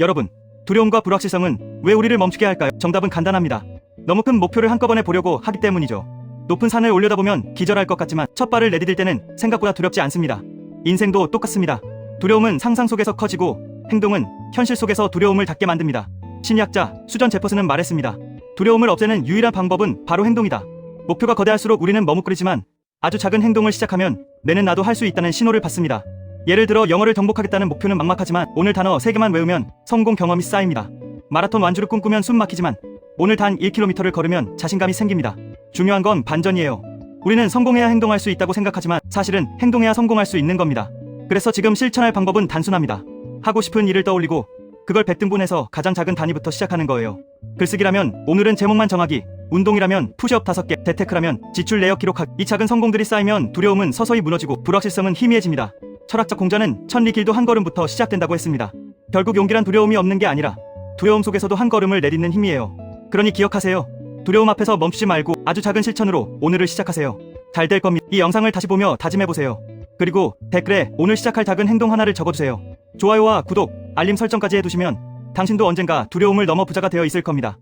여러분, 두려움과 불확실성은 왜 우리를 멈추게 할까요? 정답은 간단합니다. 너무 큰 목표를 한꺼번에 보려고 하기 때문이죠. 높은 산을 올려다보면 기절할 것 같지만 첫 발을 내디딜 때는 생각보다 두렵지 않습니다. 인생도 똑같습니다. 두려움은 상상 속에서 커지고 행동은 현실 속에서 두려움을 닫게 만듭니다. 심리학자 수전 제퍼슨은 말했습니다. 두려움을 없애는 유일한 방법은 바로 행동이다. 목표가 거대할수록 우리는 머뭇거리지만 아주 작은 행동을 시작하면 내는 나도 할 수 있다는 신호를 받습니다. 예를 들어 영어를 정복하겠다는 목표는 막막하지만 오늘 단어 3개만 외우면 성공 경험이 쌓입니다. 마라톤 완주를 꿈꾸면 숨 막히지만 오늘 단 1km를 걸으면 자신감이 생깁니다. 중요한 건 반전이에요. 우리는 성공해야 행동할 수 있다고 생각하지만 사실은 행동해야 성공할 수 있는 겁니다. 그래서 지금 실천할 방법은 단순합니다. 하고 싶은 일을 떠올리고 그걸 백등분해서 가장 작은 단위부터 시작하는 거예요. 글쓰기라면 오늘은 제목만 정하기, 운동이라면 푸시업 5개, 재테크라면 지출 내역 기록하기. 이 작은 성공들이 쌓이면 두려움은 서서히 무너지고 불확실성은 희미해집니다. 철학자 공자는 천리 길도 한 걸음부터 시작된다고 했습니다. 결국 용기란 두려움이 없는 게 아니라 두려움 속에서도 한 걸음을 내딛는 힘이에요. 그러니 기억하세요. 두려움 앞에서 멈추지 말고 아주 작은 실천으로 오늘을 시작하세요. 잘 될 겁니다. 이 영상을 다시 보며 다짐해보세요. 그리고 댓글에 오늘 시작할 작은 행동 하나를 적어주세요. 좋아요와 구독, 알림 설정까지 해두시면 당신도 언젠가 두려움을 넘어 부자가 되어 있을 겁니다.